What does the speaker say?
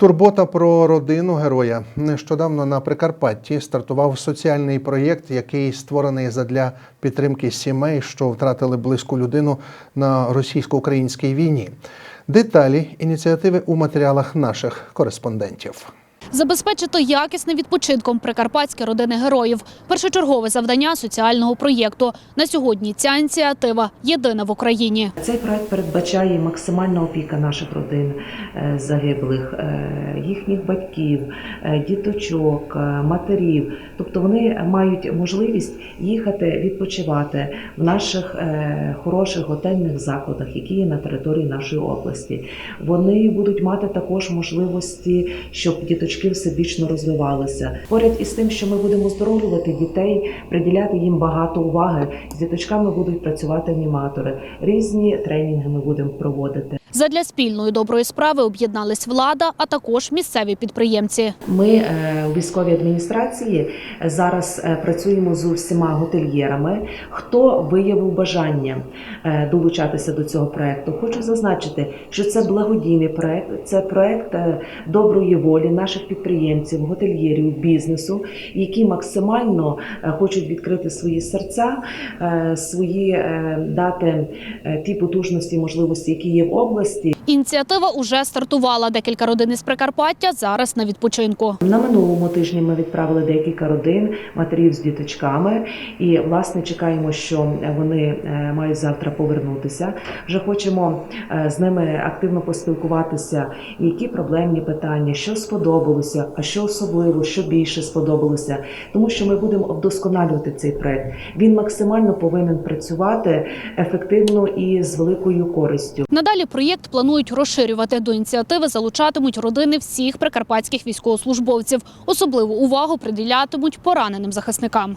Турбота про родину героя. Нещодавно на Прикарпатті стартував соціальний проєкт, який створений задля підтримки сімей, що втратили близьку людину на російсько-українській війні. Деталі ініціативи у матеріалах наших кореспондентів. Забезпечити якісним відпочинком прикарпатські родини героїв першочергове завдання соціального проєкту. На сьогодні ця ініціатива єдина в Україні. Цей проект передбачає максимальна опіка наших родин е, загиблих, е, їхніх батьків, е, діточок, матерів. Тобто вони мають можливість їхати відпочивати в наших хороших готельних закладах, які є на території нашої області. Вони будуть мати також можливості, щоб діточки всебічно розвивалися. Поряд із тим, що ми будемо оздоровлювати дітей, приділяти їм багато уваги. З діточками будуть працювати аніматори. Різні тренінги ми будемо проводити. Задля спільної доброї справи об'єднались влада, а також місцеві підприємці. Ми е, у військовій адміністрації зараз е, працюємо з усіма готельєрами. Хто виявив бажання е, долучатися до цього проекту? Хочу зазначити, що це благодійний проект, це проект е, доброї волі наших підприємців, готельєрів, бізнесу, які максимально е, хочуть відкрити свої серця, е, свої е, дати е, ті потужності, можливості, які є в області. Ініціатива уже стартувала. Декілька родин із Прикарпаття зараз на відпочинку. На минулому тижні ми відправили декілька родин, матерів з діточками, і власне чекаємо, що вони е, мають завтра повернутися. Вже хочемо е, з ними активно поспілкуватися, які проблемні питання, що сподобалося, а що особливо, що більше сподобалося, тому що ми будемо вдосконалювати цей проект. Він максимально повинен працювати ефективно і з великою користю. Надалі проєкт планують розширювати. До ініціативи залучатимуть родини всіх прикарпатських військовослужбовців. Особливу увагу приділятимуть пораненим захисникам.